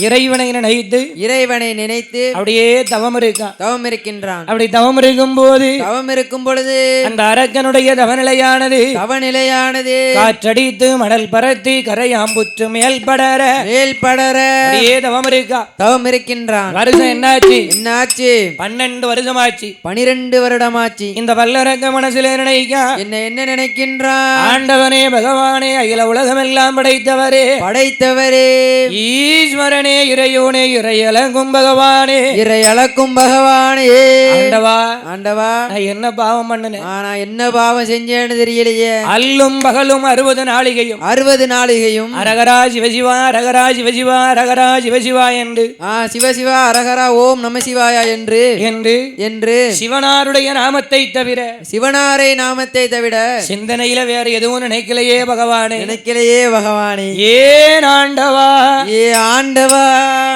இறைவனை நினைத்து இறைவனை நினைத்து அப்படியே தவம் இருக்கான் தவம் இருக்கின்றான் அப்படி தவம் இருக்கும் போது தவம் இருக்கும் பொழுது அந்த அரக்கனுடைய தவநிலையானது தவநிலையானது காற்றடித்து மணல் பரத்தி கரையாம்புற்று மேல் படர மேல் படர அப்படியே தவம் இருக்கா தவம் இருக்கின்றான் வருஷம் என்னாச்சு? என்னாச்சு? பன்னெண்டு வருஷமாச்சு. பனிரெண்டு வருடமாச்சு. இந்த வல்லரக்க மனசுல நினைக்கா. என்ன என்ன நினைக்கின்றான்? ஆண்டவனே பகவானே அகில உலகமெல்லாம் படைத்தவரே. படைத்தவரே. ஈஸ்வரனே இறையோனே இறையலங்கும் பகவானே. இறை அளக்கும் பகவானே. ஆண்டவா ஆண்டவா. நான் என்ன பாவம் பண்ணுனேன்? ஆ, நான் என்ன பாவம் செஞ்சேன்னு தெரியலையே. அல்லும் பகலும் அறுபது நாளிகையும். அறுபது நாளிகையும். அரகரா சிவசிவா அரகரா சிவசிவா அரகரா சிவசிவா என்று. ஆ சிவசிவா அரகரா ஓம் நம சிவாயா என்று. என்று. என்று. சிவனாருடைய நாமத்தை தவிர. சிவனாரை நாமத்தை தவிர. சிந்தனையில வேற எதுவும் நினைக்கலையே பகவானே. நினைக்கலையே பகவானே. ஏன் ஆண்டவா? ஏ ஆண்டவா.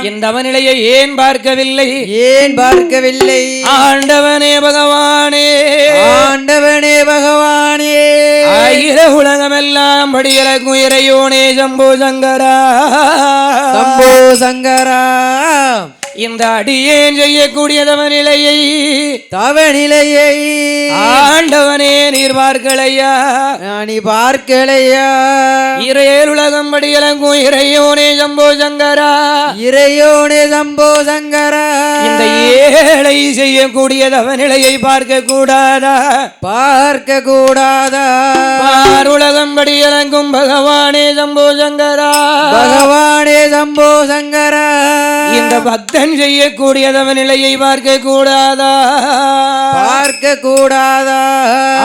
இந்த அவநிலையை ஏன் பார்க்கவில்லை? ஏன் பார்க்கவில்லை? ஆண்டவனே பகவானே. ஆண்டவனே பகவானே. அகில உலகமெல்லாம் படியலக்கும் இறையோனே சம்போ சங்கரா. சம்போ சங்கரா. இந்த அடியேன் செய்யக்கூடியதவ நிலையை தவநிலையை ஆண்டவனே நீர் பார்க்கலையா? நீ பார்க்கலையா? இறையேல் உலகம் படியலங்கும் இறையோனே சம்போ சங்கரா. இறையோனே சம்போ சங்கரா. இந்த ஏழை செய்யக்கூடியதவ நிலையை பார்க்க கூடாதா பார்க்க கூடாதா பார் உலகம் படியலங்கும் பகவானே சம்போ சங்கரா. பகவானே சம்போ சங்கரா. இந்த பக்தன் செய்யக்கூடியதவ நிலையை பார்க்க கூடாதா பார்க்க கூடாதா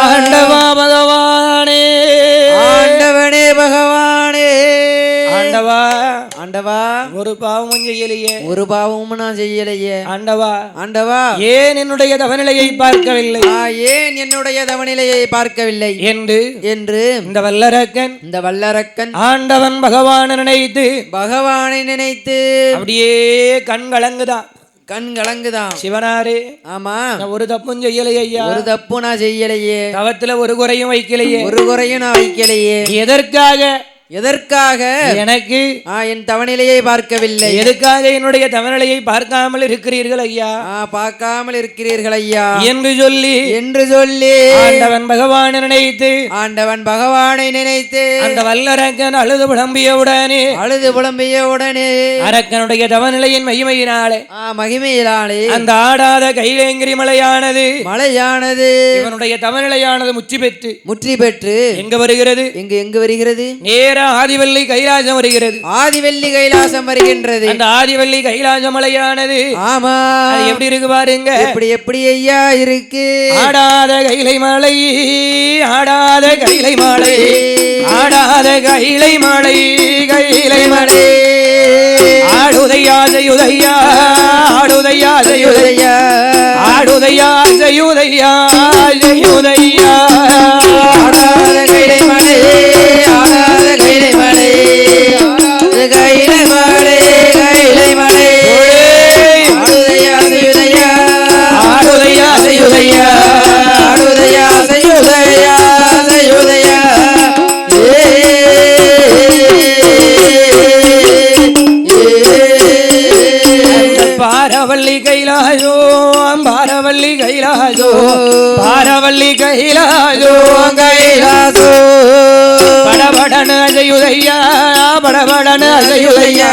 ஆண்டவா பகவானே. ஆண்டவனே பகவானே. ஆண்டவா. ஆண்டவா. ஒரு பாவமும் செய்யலையே. ஒரு பாவமும் நான் செய்யலையே. ஆண்டவா. ஆண்டவா. ஏன் என்னுடைய தவநிலையை பார்க்கவில்லை? ஏன் என்னுடைய தவநிலையை பார்க்கவில்லை? என்று. என்று. இந்த வல்லரக்கன். இந்த வல்லரக்கன். ஆண்டவன் பகவான் நினைத்து. பகவானை நினைத்து. அப்படியே கண் கலங்குதான் கண் கலங்குதான் சிவனாரே. ஆமா. ஒரு தப்பும் செய்யலையே ஐயா. ஒரு தப்பு நான் செய்யலையே. தவத்துல ஒரு குறையும் வைக்கலையே. ஒரு குறையும் நான் வைக்கலையே. எதற்காக? எதற்காக? எனக்கு ஆ, என் தவநிலையை பார்க்கவில்லை. எதுக்காக என்னுடைய தவநிலையை பார்க்காமல் இருக்கிறீர்கள் ஐயா? பார்க்காமல் இருக்கிறீர்கள் ஐயா. என்று சொல்லி என்று சொல்லி ஆண்டவன் பகவான் நினைத்து ஆண்டவன் பகவானை நினைத்து அந்த வல்லரக்கன் அழுது புலம்பியவுடனே அழுது புலம்பிய உடனே அரக்கனுடைய தவநிலையின் மகிமையினாலே ஆ, மகிமையிலானே அந்த ஆடாத கைலேங்கிரி மலையானது மழையானது இவனுடைய தவநிலையானது முற்றி பெற்று முற்றி பெற்று எங்க வருகிறது? எங்கு எங்கு வருகிறது? நேர ஆதிவள்ளி கைலாசம் வருகிறது. ஆதிவெள்ளி கைலாசம் வருகின்றது. அந்த ஆதிவள்ளி கைலாச மலையானது. ஆமா. எப்படி இருக்கு பாருங்க. எப்படி எப்படி ஐயா இருக்கு? ஆடாத கைலை மலை ஆடாத கைலை மலை ஆடாத கைலை மலை கைலை மலை. ஆடுதையா செய்யுதையா ஆடுதையா செய்யுதையா கைலாசோ பாரவள்ளி கைலாசோ பாரவள்ளி கைலாசோ கைலாசோ படபடன அஜயுதையா படபடன அஜயுதையா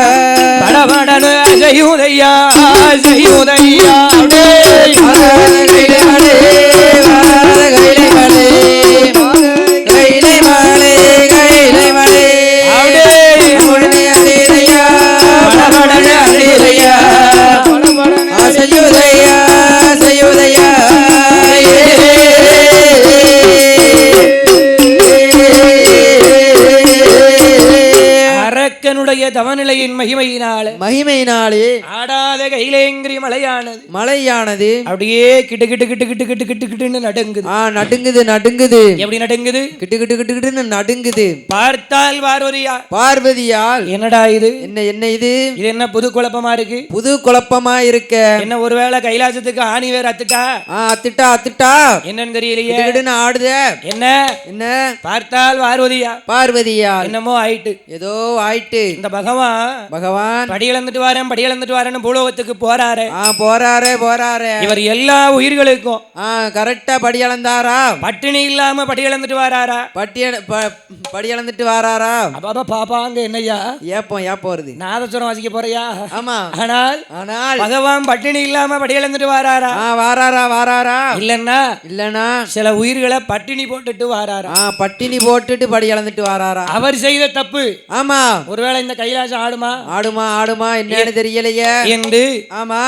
படபடன அஜயுதையா அஜயுதையா தவநிலையின் மகிமையினால மகிமையினாலே ஆடாத கைலேங்கிரி மலையானது மலையானது அப்படியே கிட்டு கிட்டு கிட்டு கிட்டு கிட்டு கிட்டு கிட்டுன்னு நடுங்குது. ஆ நடுங்குது நடுங்குது. எப்படி நடுங்குது? கிட்டு கிட்டு கிட்டு கிட்டுன்னு நடுங்குது. பார்த்தால் பார்வதியா? பார்வதியால். என்னடா இது? என்ன என்ன இது? இது என்ன புது குழப்பமா இருக்கு? புது குழப்பமா இருக்க. என்ன ஒருவேளை கைலாசத்துக்கு ஆணி வேற அத்துட்டா? ஆ அத்திட்டா அத்திட்டா. என்னன்னு தெரியலையே. கிட்டு கிட்டுன்னு ஆடுத. என்ன? என்ன? பார்த்தால் பார்வதியா? பார்வதியால். என்னமோ ஆயிட்டு. ஏதோ ஆயிட்டு. இந்த பகவான் பகவான். படி இழந்துட்டு வரேன் படி இழந்துட்டு வரேன்னு பூலோகத்துக்கு போறாரு. ஆ போறாரே. போறாரே இவர் எல்லா உயிர்களுக்கும் கரெக்டா படி அளந்தாரா பட்டினி இல்லாம படி இழந்துட்டு வராரா? பட்டி படி அளந்துட்டு வாராரா? அப்பா பாப்பா அங்க என்னய்யா? ஏப்போம் ஏப்பம் வருது. நாதஸ்வரம் வாசிக்க போறியா? ஆமா. ஆனால் ஆனால் பகவான் பட்டினி இல்லாம படி இழந்துட்டு வராரா வாராரா வாராரா. இல்லன்னா இல்லனா சில உயிர்களை பட்டினி போட்டுட்டு வராரா? பட்டினி போட்டுட்டு படி அளந்துட்டு வாராரா. அவர் செய்த தப்பு. ஆமா. ஒருவேளை இந்த கைலாசம் ஆடுமா? ஆடுமா ஆடுமா என்னன்னு தெரியலையே. என்று ஆமா.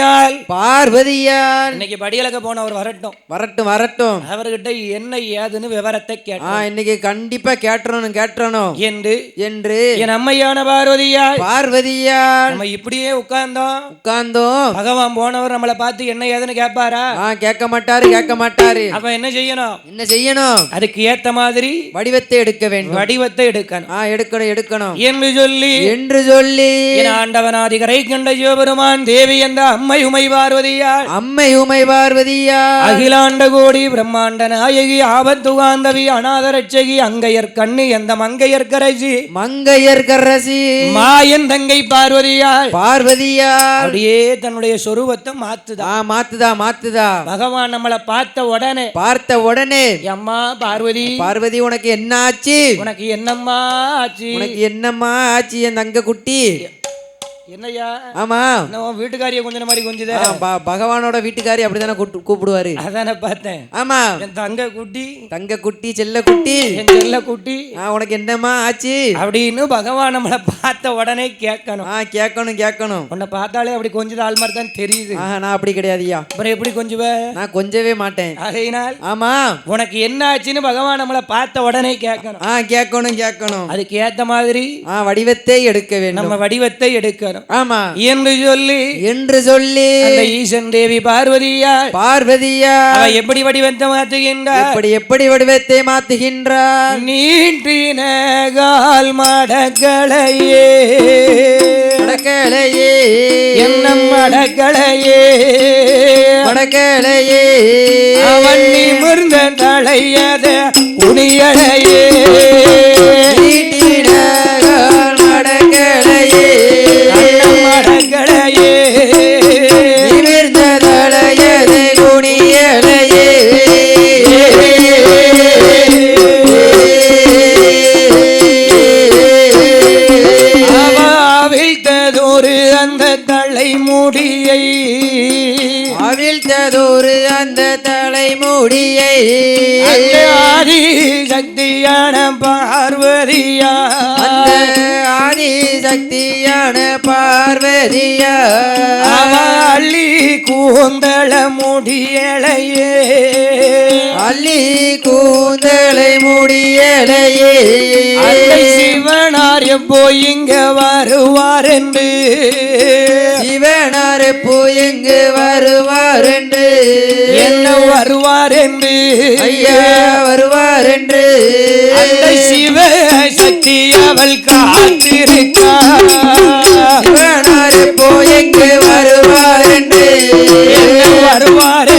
பார்வதியால் பார்வதியான் இன்னைக்கு படியலக்க போனவர் வரட்டும். வரட்டும் வரட்டும். அவர்கிட்ட என்ன ஏதுன்னு விவரத்தை ஆ கேட்டார் இன்னைக்கு கண்டிப்பா கேட்டுறணும் கேட்டுறணும். என்று என்று. என் அம்மையான பார்வதியால் பார்வதியான் நம்ம இப்படியே உட்கார்ந்தோம். உட்கார்ந்தோம். பகவான் போனவர் நம்மளை பார்த்து என்ன ஏதுன்னு கேட்பாரா? ஆ கேட்க மாட்டாரு கேட்க மாட்டாரு. அப்ப என்ன செய்யணும்? என்ன செய்யணும்? அதுக்கு ஏத்த மாதிரி வடிவத்தை எடுக்க வேண்டும். வடிவத்தை எடுக்கணும். ஆ எடுக்கணும் எடுக்கணும். என்று சொல்லி என்று சொல்லி என் ஆண்டவனாதி கரை கண்ட சிவபெருமான் தேவி என்ற அம்மை உமை பார்வதியால் அம்மை உமை பார்வதியா அகிலாண்ட கோடி பிரம்மாண்ட நாயகி ஆபத்துகாந்தவி அநாத ரட்சகி அங்கையர் கண்ணு எந்த மங்கையர் கரைசி. மங்கையர் கரசி. மாயன் தங்கை பார்வதியால் பார்வதியா அப்படியே தன்னுடைய சொரூபத்தை மாத்துதா. மாத்துதா மாத்துதா. பகவான் நம்மளை பார்த்த உடனே பார்த்த உடனே அம்மா பார்வதி பார்வதி உனக்கு என்ன ஆச்சு உனக்கு என்னம்மா ஆச்சு? உனக்கு என்னம்மா ஆச்சு என் தங்க குட்டி என்னய்யா? ஆமா. உன் வீட்டுக்காரிய கொஞ்சம் மாதிரி ப- பகவானோட வீட்டுக்காரி அப்படிதானே கூப்பிடுவாரு. அதானே பார்த்தேன். ஆமா. என் தங்க குட்டி. தங்க குட்டி செல்ல குட்டி. என் செல்ல குட்டி. உனக்கு என்னம்மா ஆச்சு? அப்படின்னு பகவான் நம்மளை பார்த்த உடனே கேட்கணும். ஆ கேட்கணும் கேட்கணும். உன்னை பார்த்தாலே அப்படி கொஞ்சம் ஆள் மாதிரி தான் தெரியுது. நான் அப்படி கிடையாதுயா அப்புறம் எப்படி கொஞ்சுவ? நான் கொஞ்சவே மாட்டேன். ஆகையினால் ஆமா. உனக்கு என்ன ஆச்சுன்னு பகவான் நம்மளை பார்த்த உடனே கேட்கணும். ஆ கேட்கணும் கேட்கணும். அதுக்கு ஏத்த மாதிரி ஆ வடிவத்தை எடுக்க வேண்டும். நம்ம வடிவத்தை எடுக்கணும். ஆமா. என்று சொல்லி என்று சொல்லி அந்த ஈசன் தேவி பார்வதியா பார்வதியா எப்படி வடிவத்தை மாத்துகின்றார் எப்படி எப்படி வடிவத்தை மாத்துகின்றார் நீட்டின கால் மடக்களையே வடக்கலையே என்ன மடக்களையே வடக்கலையே அவன் நிமிர்ந்த தலையத குனியலையே. அந்த ஆதி சக்தியான பார்வதியா? அந்த ஆதி சக்தியான பார்வதியா? அள்ளி கூந்தள முடியலையே. அள்ளி கூந்தலை முடியலையே. எப்போ இங்க வருவார் என்று சிவனார் எப்போ எங்கு வருவார் என்று என்ன வருவார் என்று ஐயா வருவார் என்று அந்த சிவ சக்தி அவள் காத்திருக்கா சிவனார் எப்போ எங்கு வருவார் என்று என்ன வருவார்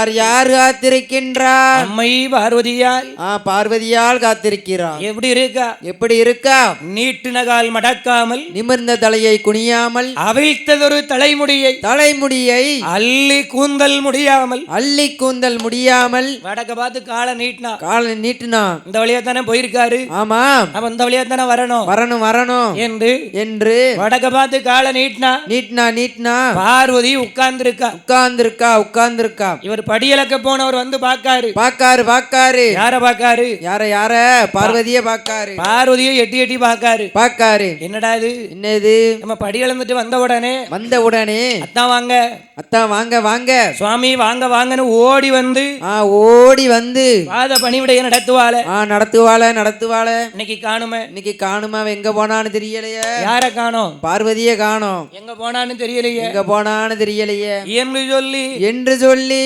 estar ya யார் காத்திருக்கின்றார் அம்மை பார்வதியால். ஆ பார்வதியால் காத்திருக்கிறார். எப்படி இருக்கா? எப்படி இருக்கா? நீட்டு நகால் மடக்காமல். நிமிர்ந்த தலையை குனியாமல். அவிழ்த்ததொரு தலைமுடியை. தலைமுடியை. அள்ளி கூந்தல் முடியாமல். அள்ளி கூந்தல் முடியாமல். வடக்க பார்த்து காலை நீட்டினா காலை நீட்டினா இந்த வழியா தானே போயிருக்காரு? ஆமா அப்ப இந்த வழியா தானே வரணும்? வரணும் வரணும். என்று. என்று. வடக்க பார்த்து காலை நீட்டினா நீட்டினா நீட்டினா. பார்வதி உட்கார்ந்திருக்கா. உட்கார்ந்திருக்கா உட்கார்ந்திருக்கா. இவர் படியலக்க போனவர் வந்து பார்க்காரு. பாக்காரு பாக்காரு யார பார்க்காரு? யார யார? பார்வதிய பாக்காரு பார்வதியை எட்டி எட்டி பார்க்காரு. பாக்காரு என்னடா இது? என்னது? நம்ம படி இழந்துட்டு வந்த உடனே வந்த உடனே அத்தான் வாங்க. அத்தா வாங்க வாங்க. சுவாமி வாங்க வாங்கன்னு ஓடி வந்து ஆ ஓடி வந்து பாத பணிவிடைய நடத்துவாள. ஆ நடத்துவாள நடத்துவாள. இன்னைக்கு காணுமே. இன்னைக்கு காணுமா எங்க போனான்னு தெரியலையே. யார காணோம்? பார்வதிய காணோம். எங்க போனான்னு தெரியலையே. எங்க போனான்னு தெரியலையே. என்று சொல்லி என்று சொல்லி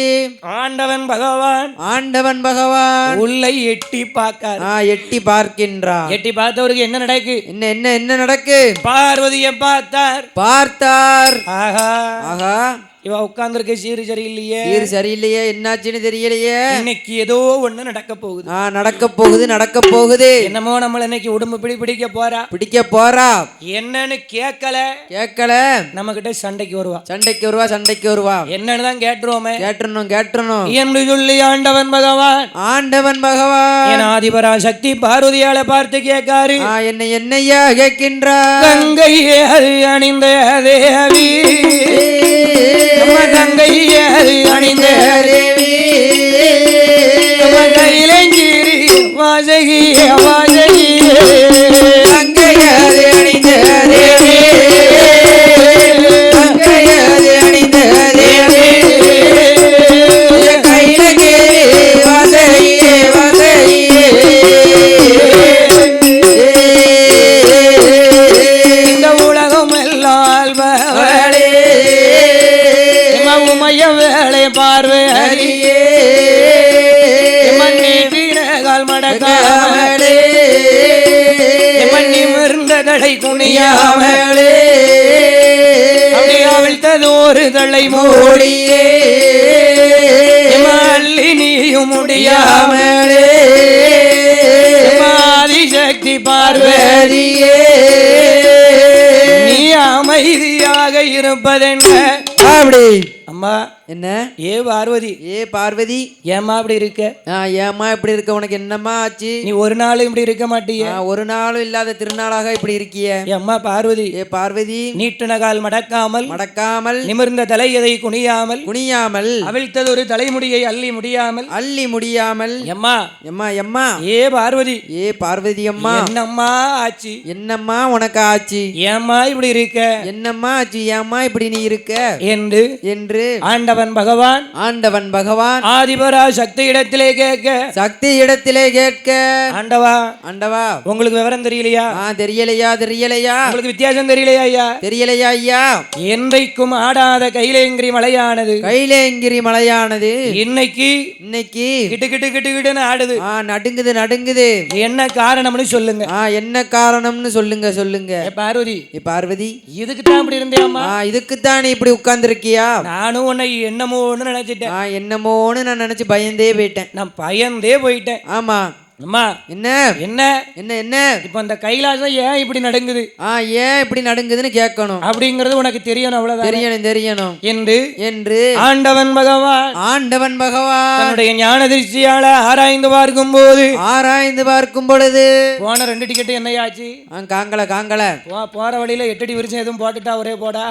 ஆண்டவன் பகவான். ஆண்டவன் பகவான். உள்ளை எட்டி பார்க்கார் ஆ எட்டி பார்க்கின்றான். எட்டி பார்த்தவருக்கு என்ன நடக்கு? என்ன என்ன என்ன நடக்கு? பார்வதியை பார்த்தார். பார்த்தார். ஆஹா. ஆகா இவ உட்கார்ந்துருக்க சீரு சரியில்லையே. சீர் சரியில்லையே என்னாச்சுன்னு தெரியலையே. இன்னைக்கு ஏதோ ஒண்ணு நடக்க போகுது. ஆ நடக்க போகுது நடக்க போகுது. என்னமோ நம்மள இன்னைக்கு உடம்பு பிடி பிடிக்க போறா. பிடிக்க போறா. என்னன்னு கேட்கல கேட்கல நம்ம கிட்ட சண்டைக்கு வருவா. சண்டைக்கு வருவா சண்டைக்கு வருவா. என்னன்னு தான் கேட்டுருவோமே. கேட்டுறணும் கேட்டுறணும். என்று சொல்லி ஆண்டவன் பகவான். ஆண்டவன் பகவான். என் ஆதிபரா சக்தி பார்வதியால பார்த்து கேட்காரு. ஆ என்னை என்னையா கேட்கின்றார்? கங்கையே அணிந்த தேவி. கங்கையே அது அணிந்த தேவி கையிலங்கிரி வாசகிய வாசகியே. மூடி மூடியே அள்ளி நீயும் முடியாம யாமலே ஆதிசக்தி பார்வை வேதியே நீ அமைதியாக இருப்பதென்ன? அப்படி. அம்மா என்ன? ஏ பார்வதி. ஏ பார்வதி. ஏம்மா அப்படி இருக்க? ஆ ஏம்மா இப்படி இருக்க? உனக்கு என்னம்மா ஆச்சு? நீ ஒரு நாள் இப்படி இருக்க மாட்டிய. ஒரு நாளும் இல்லாத திருநாளாக இப்படி இருக்கிய. அம்மா பார்வதி. ஏ பார்வதி. நீட்டின கால் மடக்காமல் மடக்காமல் நிமிர்ந்த தலையதை குனியாமல் குனியாமல் அவிழ்த்தது ஒரு தலைமுடியை அள்ளி முடியாமல். அள்ளி முடியாமல். எம்மா. எம்மா எம்மா. ஏ பார்வதி. ஏ பார்வதி அம்மா. என்னம்மா ஆச்சு? என்னம்மா உனக்கு ஆச்சு? ஏம்மா இப்படி இருக்க? என்னம்மா ஆச்சு? ஏம்மா இப்படி நீ இருக்க? என்று என்று ஆண்டவன் பகவான். ஆண்டவன் பகவான். ஆதிபரா சக்தி இடத்திலே கேட்க. சக்தி இடத்திலே கேட்க. ஆண்டவா. ஆண்டவா. உங்களுக்கு விவரம் தெரியலையா? தெரியலையா தெரியலையா? உங்களுக்கு வித்தியாசம் தெரியலையா ஐயா? தெரியலையா ஐயா? என்றைக்கும் ஆடாத கைலேங்கிரி மலையானது. கைலேங்கிரி மலையானது. இன்னைக்கு இன்னைக்கு. கிட்டு கிட்டு கிட்டு கிட்டுன்னு ஆடுது. நடுங்குது நடுங்குது. என்ன காரணம்னு சொல்லுங்க. என்ன காரணம்னு சொல்லுங்க சொல்லுங்க. பார்வதி. பார்வதி. இதுக்கு தான் இப்படி இருந்தேம்மா. ஆ இதுக்குத்தான் நீ இப்படி உட்கார்ந்திருக்கியா? நானும் உன்னை என்னமோன்னு நினைச்சிட்டேன். என்னமோன்னு நான் நினைச்சு பயந்தே போயிட்டேன். நான் பயந்தே போயிட்டேன். ஆமா. அம்மா என்ன? என்ன? என்ன என்ன? இப்போ அந்த கைலாசம் ஏன் இப்படி நடங்குது? ஆ ஏன் இப்படி நடுங்குதுன்னு கேட்கணும். அப்படிங்கிறது உனக்கு தெரியணும் அவ்வளவுதான்? தெரியணும் தெரியணும். என்று என்று ஆண்டவன் பகவான் ஆண்டவன் பகவான் தன்னுடைய ஞான திருஷ்டியால ஆராய்ந்து பார்க்கும் போது ஆராய்ந்து பார்க்கும் பொழுது போன ரெண்டு டிக்கெட் என்னையாச்சு? காங்கல காங்கல. போற வழியில எட்டடி விரிச்சம் எதுவும் போட்டுட்டா ஒரே போடா?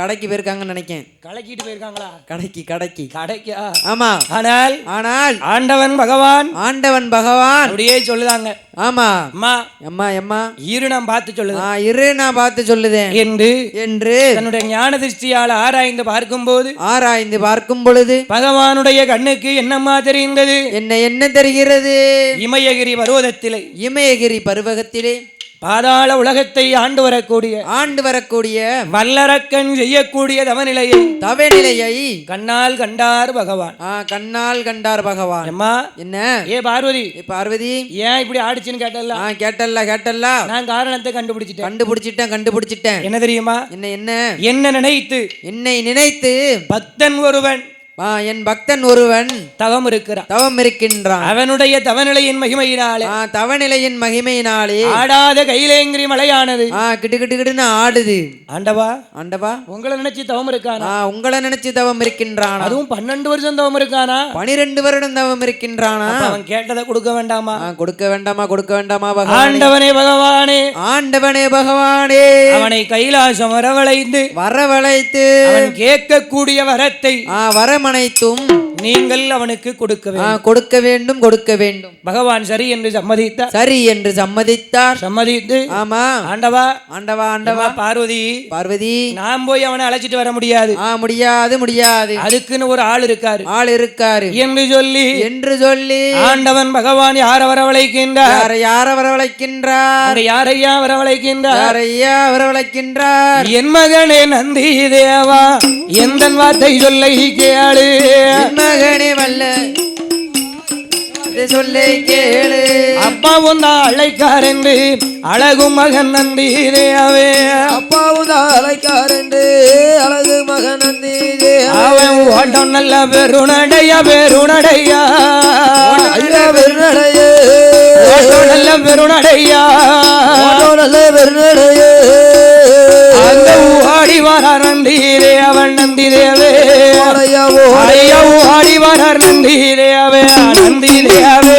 கடைக்கு போயிருக்காங்கன்னு நினைக்கேன். கலக்கிட்டு போயிருக்காங்களா? கடைக்கு கடைக்கு. கடைக்கா? ஆமா. ஆனால் ஆனால் ஆண்டவன் பகவான் ஆண்டவன் பகவான் அப்படியே சொல்லுதாங்க. ஆமா. அம்மா. எம்மா எம்மா. இரு நான் பார்த்து சொல்லுது ஆ இரு நான் பார்த்து சொல்லுதேன். என்று என்று தன்னுடைய ஞான திருஷ்டியால ஆராய்ந்து பார்க்கும்போது ஆராய்ந்து பார்க்கும் பொழுது பகவானுடைய கண்ணுக்கு என்னம்மா தெரிந்தது என்ன என்ன தெரிகிறது? இமயகிரி பர்வதத்திலே. இமயகிரி பருவகத்திலே பாதாள உலகத்தை ஆண்டு வரக்கூடிய ஆண்டு வரக்கூடிய வல்லரக்கன் செய்யக்கூடிய தவநிலையை தவநிலையை கண்ணால் கண்டார் பகவான். ஆ கண்ணால் கண்டார் பகவான். அம்மா என்ன? ஏ பார்வதி. ஏ பார்வதி. ஏன் இப்படி ஆடிச்சுன்னு கேட்டல ஆ கேட்டல்ல கேட்டல்ல. நான் காரணத்தை கண்டுபிடிச்சிட்டேன். கண்டுபிடிச்சிட்டேன் கண்டுபிடிச்சிட்டேன். என்ன தெரியுமா? என்ன என்ன? என்ன நினைத்து என்னை நினைத்து பக்தன் ஒருவன் என் பக்தன் ஒருவன் தவம் இருக்கிறான். தவம் இருக்கின்றான். அவனுடைய தவநிலையின் மகிமையினாலே. தவநிலையின் மகிமையினாலே. ஆடாத கைலேங்கிரி மலையானது. கிட்டு கிட்டு கிட்டுன்னு ஆடுது. ஆண்டவா? ஆண்டவா? உங்களை நினைச்சு தவம் இருக்கானா? உங்களை நினைச்சு தவம் இருக்கின்றானா? அதுவும் பன்னெண்டு வருஷம் தவம் இருக்கானா? பனிரெண்டு வருடம் தவம் இருக்கின்றானா? அவன் கேட்டதை கொடுக்க வேண்டாமா? கொடுக்க வேண்டாமா கொடுக்க வேண்டாமா பகவான்? ஆண்டவனே பகவானே. ஆண்டவனே பகவானே. அவனை கைலாசம் வரவழைத்து வரவழைத்து அவன் கேட்கக்கூடிய வரத்தை ஆ அரண்மனைத்தும் நீங்கள் அவனுக்கு கொடுக்க வேண்டும். கொடுக்க வேண்டும் கொடுக்க வேண்டும். பகவான் சரி என்று சம்மதித்தார் சரி என்று சம்மதித்தார். சம்மதித்து? ஆமா. ஆண்டவா? ஆண்டவா ஆண்டவா. பார்வதி? பார்வதி. நான் போய் அவனை அழைச்சிட்டு வர முடியாது. ஆ முடியாது முடியாது. அதுக்குன்னு ஒரு ஆள் இருக்காரு. ஆள் இருக்காரு. என்று சொல்லி என்று சொல்லி ஆண்டவன் பகவான் யார வரவழைக்கின்றார்? யாரை வரவழைக்கின்றார்? யாரையா வரவழைக்கின்றார்? யாரையா வரவழைக்கின்றார்? என் மகனே நந்தி தேவா எந்த வார்த்தை சொல்லை கேளு? மகனே வல்ல. சொல்லை கேளு. அப்பா உந்தா அழைக்காரென்று அழகும் மகன் நந்தி தேவே அப்பாவும் அழைக்காரண்டு அழகு மகன் நந்தி அவன் ஓட்டம் நல்ல பெருநடைய பெருநடையா. பெருநடையே. நல்ல பெருநடையா. நல்ல பெருநடையே. ஆடி வரார் நந்தி அவன் நந்தி தேவே ஐயா ஓ ஐயா ஆடி வரார் நந்தி தேவே நந்தி தேவே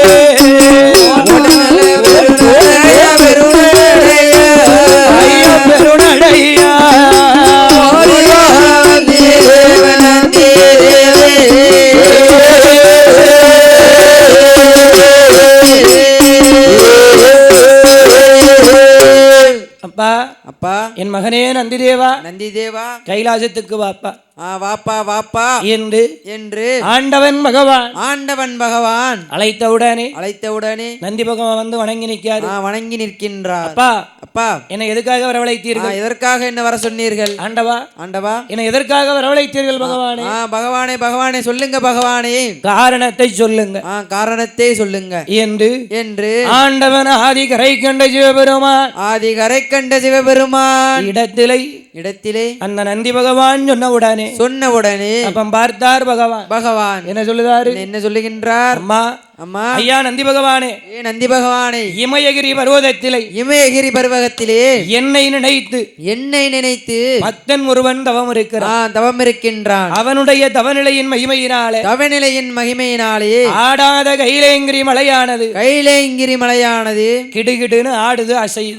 பெருநடைய, அப்பா அப்பா. என் மகனே நந்தி தேவா நந்தி தேவா கைலாசத்துக்கு வாப்பா. வாப்பா வாப்பா. என்று. என்று. ஆண்டவன் பகவான். ஆண்டவன் பகவான். அழைத்தவுடனே. அழைத்தவுடனே. நந்தி பகவான் வந்து வணங்கி நிற்காரு ஆ, வணங்கி நிற்கின்றார். அப்பா. அப்பா. என்னை எதுக்காக வரவழைத்தீர்கள்? எதற்காக என்ன வர சொன்னீர்கள்? ஆண்டவா. ஆண்டவா. என்னை எதற்காக வரவழைத்தீர்கள் பகவானே? பகவானே பகவானே சொல்லுங்க பகவானே. காரணத்தை சொல்லுங்க. காரணத்தை சொல்லுங்க. என்று. என்று. ஆண்டவன் ஆதி கரை கண்ட சிவபெருமான். ஆதி கரை கண்ட சிவபெருமான். இடத்திலே இடத்திலே அந்த நந்தி பகவான் சொன்ன உடனே சொன்ன உடனே அப்பம் பார்த்தார் பகவான். பகவான். என்ன சொல்லுதாரு என்ன சொல்லுகின்றார்? அம்மா அம்மா. ஐயா நந்தி பகவானே. ஏ நந்தி பகவானே. இமயகிரி பர்வதத்திலே. இமயகிரி பருவகத்திலே. என்னை நினைத்து. என்னை நினைத்து. பக்தன் ஒருவன் தவம் இருக்கிறான். தவம் இருக்கின்றான். அவனுடைய தவநிலையின் மகிமையினாலே. தவநிலையின் மகிமையினாலே. ஆடாத கைலேங்கிரி மலையானது. கைலேங்கிரி மலையானது. கிடுகிடுன்னு ஆடுது அசையுது.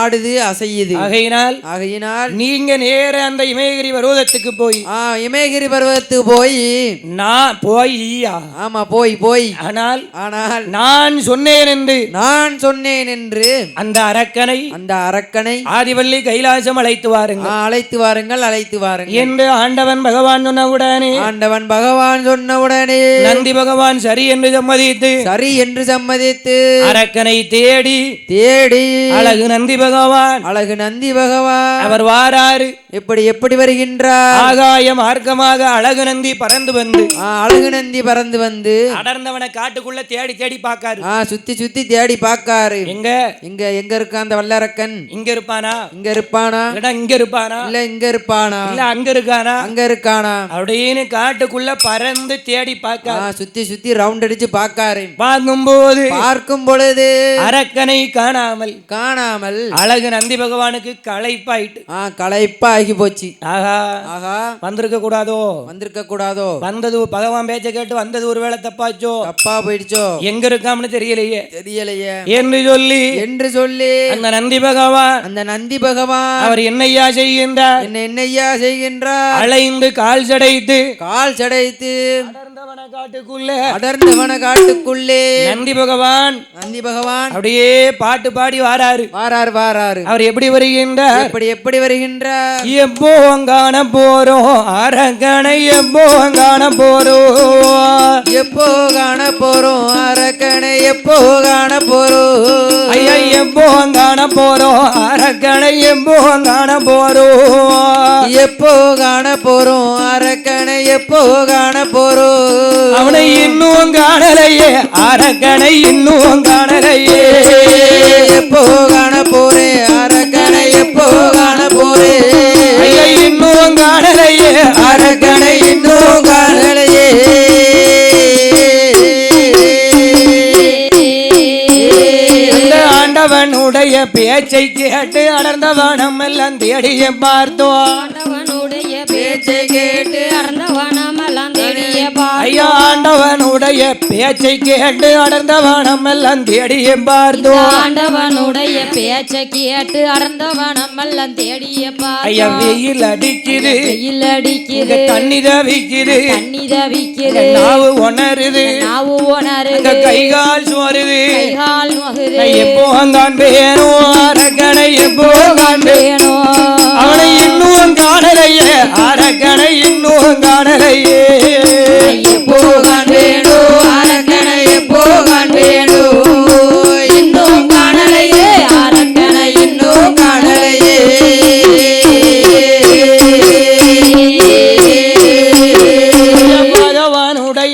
ஆடுது அசையுது. ஆகையினால் ஆகையினால் நீங்க நேர அந்த இமயகிரி பர்வதத்துக்கு போய். இமயகிரி பருவத்துக்கு போய். நான் போய். ஆமா போய் போய். ஆனால் ஆனால் நான் சொன்னேன் என்று நான் சொன்னேன் என்று அந்த அரக்கனை அந்த அரக்கனை ஆதிவள்ளி கைலாசம் அழைத்து வாருங்க ஆ, அழைத்து வாருங்கள் அழைத்து வாருங்கள். என்று ஆண்டவன் பகவான் சொன்னவுடனே ஆண்டவன் பகவான் சொன்னவுடனே நந்தி பகவான் சரி என்று சம்மதித்து சரி என்று சம்மதித்து அரக்கனை தேடி தேடி அழகு நந்தி பகவான் அழகு நந்தி பகவான் அவர் வாராரு. எப்படி எப்படி வருகின்றார்? ஆகாய மார்க்கமாக அழகு நந்தி பறந்து வந்து அழகு நந்தி பறந்து வந்து அடர்ந்தவனை காட்டுக்குள்ள தேடி தேடி பார்க்காரு. ஆ சுத்தி சுத்தி தேடி பார்க்காரு. எங்க? எங்க எங்க இருக்கா அந்த வல்லரக்கன்? இங்க இருப்பானா? இங்க இருப்பானா? இங்க இருப்பானா? இல்ல இங்க இருப்பானா? இல்ல அங்க இருக்கானா? அங்க இருக்கானா? அப்படின்னு காட்டுக்குள்ள பறந்து தேடி ஆ, பார்க்க சுத்தி சுத்தி ரவுண்ட் அடிச்சு பார்க்காரு. பார்க்கும்போது பார்க்கும் பொழுது அரக்கனை காணாமல் காணாமல் அழகு நந்தி பகவானுக்கு களைப்பாயிட்டு. ஆ களைப்பா ஆகி போச்சு. ஆகா ஆகா வந்திருக்க கூடாதோ வந்திருக்க கூடாதோ வந்தது பகவான் பேச்ச கேட்டு வந்தது ஒரு வேளை தப்பாச்சோ? தப்பா போயிடுச்சோ? எங்க இருக்காம்னு தெரியலையே. தெரியலையே. என்று சொல்லி என்று சொல்லி அந்த நந்தி பகவான் அந்த நந்தி பகவான் அவர் என்னையா செய்கின்றார்? என்ன என்னையா செய்கின்றார்? அலைந்து கால் சடைத்து கால் சடைத்து காட்டுக்குள்ள அடர்ந்தவன காட்டுக்குள்ளே நந்தி பகவான். நந்தி பகவான். அப்படியே பாட்டு பாடி வாராரு. வாரார் வாராரு. அவர் எப்படி வருகின்றார்? எப்படி எப்படி வருகின்றார்? எப்போ காண போறோம் அரக்கனை எப்போ காண போறோம் எப்போ காண போறோம் அரக்கனை எப்போ காண போறோம் ஐயா எப்போ காண போறோம் அரக்கனை எப்போ காண போறோம் எப்போ காண போறோம் அரக்கனை எப்போ காண போறோம் அவனை இன்னும் காணலையே அரக்கனை இன்னும் காணலையே. எப்போ காண போறேன் அரக்கனை எப்போ காண ஐயா இன்னும் காணலையே அரக்கனை இன்னும் காணலையே. இந்த ஆண்டவனுடைய பேச்சை கேட்டு அடர்ந்தவனம் எல்லாம் தேடிய பார்த்தோம் ஆண்டவனுடைய பேச்சை கேட்டு அறந்தவனமெல்லாம் தேடிய ஐயா ஆண்டவனுடைய பேச்சை கேட்டு அடர்ந்தவனம் எல்லாம் தேடிய பார்த்தோம் ஆண்டவனுடைய பேச்சை கேட்டு அறந்தவனமெல்லாம் தேடிய ஐயா வெயில் அடிக்குது. வெயில் அடிக்குது. தண்ணி தவிக்குது. தண்ணி தவிக்குது. நாவு உணருது. நாவு உணருது. கைகால் சுவருது. கைகால் மகுது எப்போ தான் வேணும். அரக்கனை எப்போ வேணும். அவனை இன்னும் காணலையே. அரக்கனை இன்னும் காணலையே.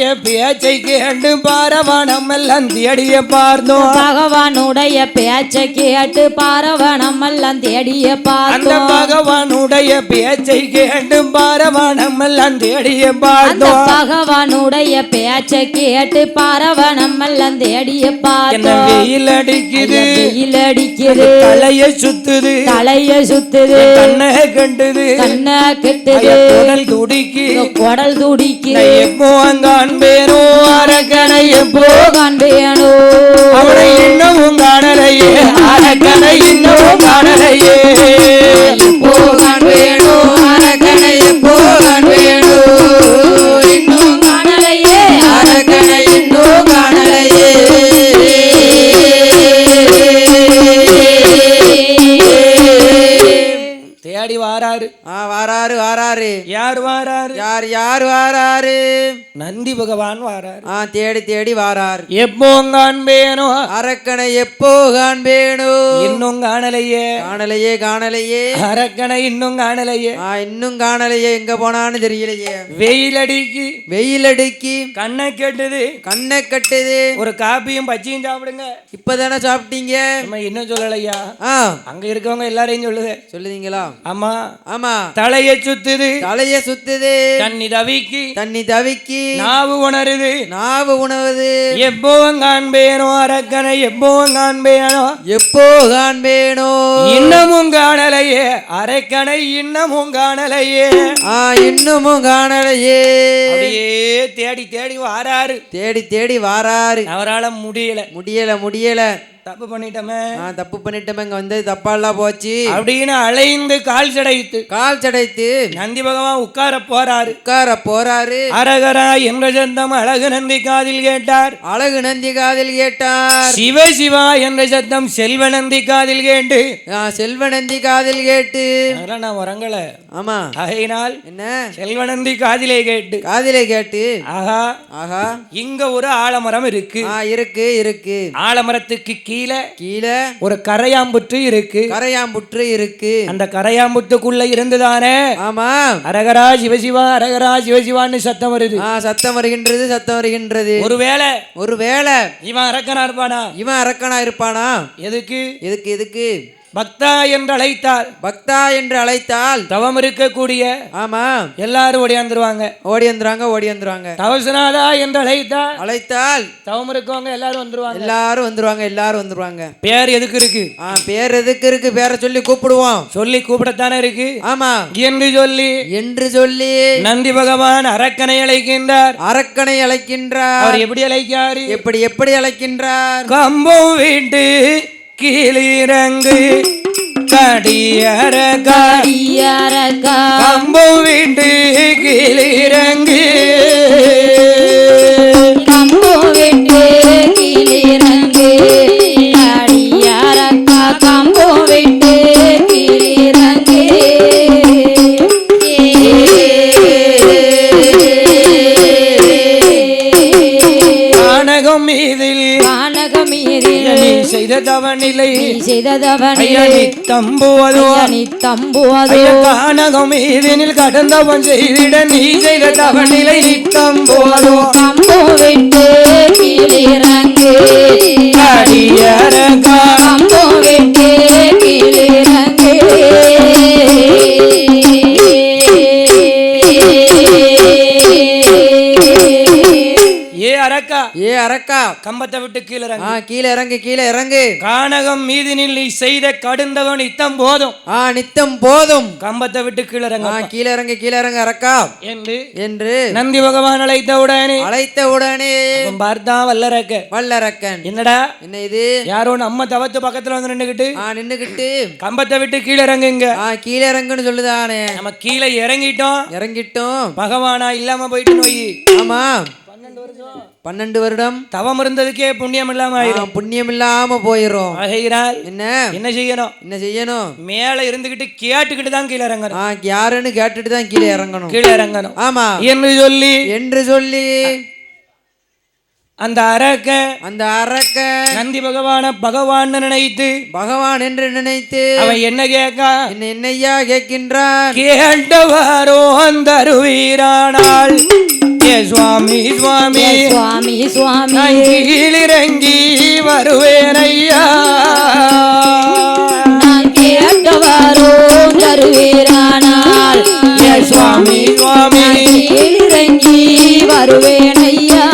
பகவானுடைய பேச்சை கேட்டு பாரவானம் எல்லாம் தேடிய பார்த்தோம். பகவானுடைய பேச்சை கேட்டு பாரவனம் எல்லாம் தேடிய பார்த்தோம். பகவானுடைய பேச்சை கேட்டு பாரவானம் எல்லாம் தேடிய பார்த்தோம். பகவானுடைய பேச்சை கேட்டு பாரவனம் எல்லாம் தேடிய பார்த்தோம். வெயில் அடிக்குது. வெயில் அடிக்குது. தலைய சுத்துது. தலைய சுத்துது. கண்ணை கண்டுது. கண்ண கெட்டுது. குடல் துடிக்கு குடல் துடிக்குது. நான் எப்போ அங்கான் பேரும் அரக்கனை எப்போ காண்பேணும் அவனை இன்னமும் காணலையே அரக்கனை இன்னமும் காணலையே. போகான் வேணும் அரக்கனை போகான் வேணும் இன்னும் காணலையே அரக்கனை இன்னும் காணலையே. தேடி வாராரு. ஆ வாராரு வாராரு. யார் வாராரு? யார் யார் வாராரு? நந்தி பகவான் வாராரு. ஆ தேடி தேடி வாரார். எப்போ காண்பேனோ? அரக்கனை எப்போ காண்பேணும் இன்னும் காணலையே. காணலையே காணலையே. அரக்கனை இன்னும் காணலையே. ஆ இன்னும் காணலையே எங்க போனான்னு தெரியலையே. வெயில் அடிக்கு வெயில் அடிக்கி கண்ணை கெட்டுது. கண்ணை கட்டுது. ஒரு காப்பியும் பச்சியும் சாப்பிடுங்க. இப்பதானே சாப்பிட்டீங்க? நம்ம இன்னும் சொல்லலையா? ஆ. அங்க இருக்கவங்க எல்லாரையும் சொல்லுது சொல்லுதீங்களா? ஆமா ஆமா. தலைய சுத்துது. தலைய சுத்துது. தண்ணி தவிக்கு. தண்ணி தவிக்கி. நாவு உணருது. நாவு உணவுது எப்போ காண்பேனோ அரக்கனை எப்போ காண்பேனோ. எப்போ காண்பேணும் இன்னமும் காணலையே அரக்கனை இன்னமும் காணலையே. ஆ இன்னமும் காணலையே. அப்படியே தேடி தேடி வாராரு. தேடி தேடி வாராரு. அவரால முடியல. முடியல முடியல. தப்பு பண்ணிட்டோமே. தப்பு பண்ணிட்டோமே இங்க வந்து தப்பாலாம் போச்சு. அப்படின்னு அலைந்து கால் சடைத்து கால் சடைத்து நந்தி பகவான் உட்கார போறாரு. உட்கார போறாரு. அரகரா என்ற சத்தம் அழகு நந்தி காதில் கேட்டார். அழகு நந்தி காதில் கேட்டார். சிவ சிவா என்ற சத்தம் செல்வ நந்தி காதில் கேட்டு. செல்வ நந்தி காதில் கேட்டு. நான் உறங்கல. ஆமா. ஆகையினால் என்ன? செல்வ நந்தி காதிலே கேட்டு. காதிலே கேட்டு. ஆஹா. ஆஹா. இங்க ஒரு ஆலமரம் இருக்கு. இருக்கு இருக்கு. ஆலமரத்துக்கு கீழே கீழே ஒரு கரையாம்புற்று இருக்கு. கரையாம்புற்று இருக்கு. அந்த கரையாம்புத்துக்குள்ள இருந்துதானே? ஆமா. அரகரா சிவசிவா அரகரா சிவசிவான்னு சத்தம் வருது. ஆ சத்தம் வருகின்றது சத்தம் வருகின்றது. ஒருவேளை ஒருவேளை இவன் அரக்கனா இருப்பானா? இவன் அரக்கனா இருப்பானா? எதுக்கு? எதுக்கு எதுக்கு? பக்தா என்று அழைத்தால் பக்தா என்று அழைத்தால் தவம் இருக்கக்கூடிய ஆமா. எல்லாரும் ஓடியாந்துருவாங்க ஓடி வந்துருவாங்க ஓடி வந்துருவாங்க. தவசனாதா என்று அழைத்தால் அழைத்தால் தவம் இருக்கவங்க எல்லாரும் வந்துருவாங்க. எல்லாரும் வந்துருவாங்க எல்லாரும் வந்துருவாங்க. பேர் எதுக்கு இருக்கு? ஆ பேர் எதுக்கு இருக்கு? பேரை சொல்லி கூப்பிடுவோம். சொல்லி கூப்பிடத்தானே இருக்கு? ஆமா. என்று சொல்லி என்று சொல்லி நந்தி பகவான் அரக்கனை அழைக்கின்றார். அரக்கனை அழைக்கின்றார். அவர் எப்படி அழைக்காரு? எப்படி எப்படி அழைக்கின்றார்? கம்பம் வீட்டு கீழிறங்கு கடியரகா. அடியாரகா கம்பம் வீட்டு கீழிறங்கு. செய்த தவநிலை நீ செய்ததவனே. ஐயா நித்தம்புவதோ நீ தம்புவதோ. கானகம் மீதினில் கடந்தவன் செய்திட நீ செய்த தவநிலை நித்தம்புவதோ கம்பு விட்டு கீழிறங்கு. அரக்கா அரக்கா கம்பத்தை விட்டு கீழே இறங்கு. கீழே இறங்கு கீழே இறங்கு கானகம் மீதினில் நீ செய்த கடுந்தவன் இத்தம் போதும். ஆ நித்தம் போதும். கம்பத்தை விட்டு கீழே இறங்க ஆ கீழே இறங்கு கீழே இறங்கு அரக்கா என்று என்று நந்தி பகவான் அழைத்த உடனே அழைத்த உடனே அவன் பார்த்தான் வல்லரக்க வல்லரக்கன் என்னடா? என்ன இது? யாரோ நம்ம தவத்து பக்கத்துல வந்து நின்னுகிட்டு. ஆ நின்னுகிட்டு. கம்பத்தை விட்டு கீழே இறங்குங்க ஆ கீழே இறங்குன்னு சொல்லுதானே. நம்ம கீழே இறங்கிட்டோம். இறங்கிட்டோம். பகவானா இல்லாம போயிட்டு நோய். ஆமா. பன்னெண்டு வருடம் தவம் இருந்ததுக்கே புண்ணியம் இல்லாம ஆயிரும். புண்ணியம் இல்லாம போயிரும். ஆகையினால் என்ன? என்ன செய்யணும்? என்ன செய்யணும்? மேல இருந்துகிட்டு கேட்டுக்கிட்டு தான் கீழே இறங்கணும். யாருன்னு கேட்டுட்டு தான் கீழே இறங்கணும். கீழே இறங்கணும். ஆமா. என்று சொல்லி என்று சொல்லி அந்த அரக்க அந்த அரக்க நந்தி பகவான பகவான் நினைத்து பகவான் என்று நினைத்து அவன் என்ன கேட்கா? என்ன என்னையா கேட்கின்றான்? கேட்டவாரோ அந்த அருவீரானால். ஏ சுவாமி சுவாமி. சுவாமி சுவாமி. கீழிறங்கி வருவேன் ஐயா நான் கேட்டவரும் தருவீரானால் சுவாமி சுவாமி. கீழிறங்கி வருவேன் ஐயா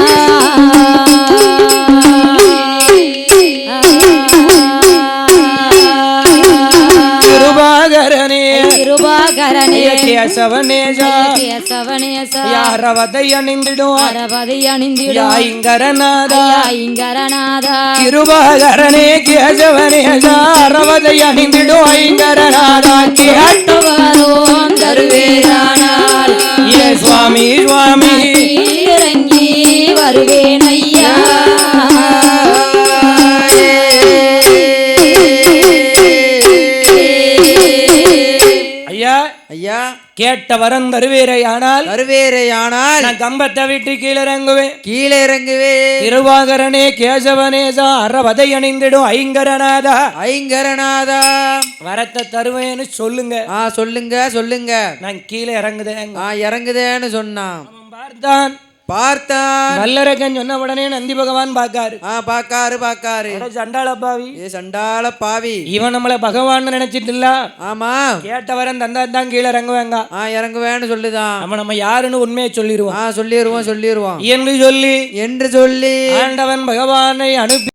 கிருபாகரனே. கிருபாகரனே கேசவனேஜா யாரவதை அணிந்திடும். அரவதை அணிந்திடும். யாயிங்கரநாதா ஐங்கரநாதா கிருபாகரனே கேசவனேஜா அரவதை அணிந்திடும். ஐங்கரநாதா கேட்ட கேட்டவரும் தருவீரானால் ஏ சுவாமி சுவாமி. கேட்ட வரம் தருவீரையானால் வருவேரையானால் நான் கம்பத்தை விட்டு கீழே இறங்குவேன். கீழே இறங்குவே. திருவாகரனே கேசவனேசா அறவதை அணிந்திடும் ஐங்கரநாதா. ஐங்கரநாதா. வரத்தை தருவேன்னு சொல்லுங்க. ஆ சொல்லுங்க சொல்லுங்க. நான் கீழே இறங்குதேன் ஆ இறங்குதேன்னு சொன்னான். பார்த்தான். பார்த்தான் நல்லரக்கன் சொன்ன உடனே நந்தி பகவான் பார்க்காரு. ஆ பாக்காரு பாக்காரு சண்டாள பாவி. ஏ சண்டாள பாவி. இவன் நம்மள பகவான் நினைச்சிட்டு இல்ல ஆமா. கேட்டவரன் தந்தா தான் கீழே இறங்குவாங்க. ஆ இறங்குவேன்னு சொல்லுதான். நம்ம நம்ம யாருன்னு உண்மையை சொல்லிடுவான் ஆ சொல்லிடுவோம் சொல்லிடுவோம் என்று சொல்லி என்று சொல்லி ஆண்டவன் பகவானை அனுப்பி